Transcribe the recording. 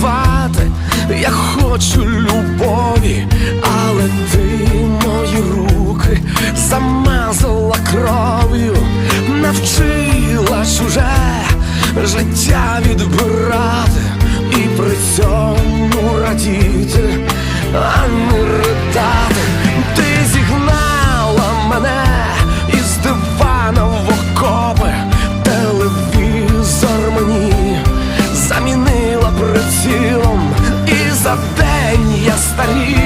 давати, я хочу любові, але ти мої руки замазала кров'ю, навчила чуже життя відбирати і при цьому радіти. а не за день я старію.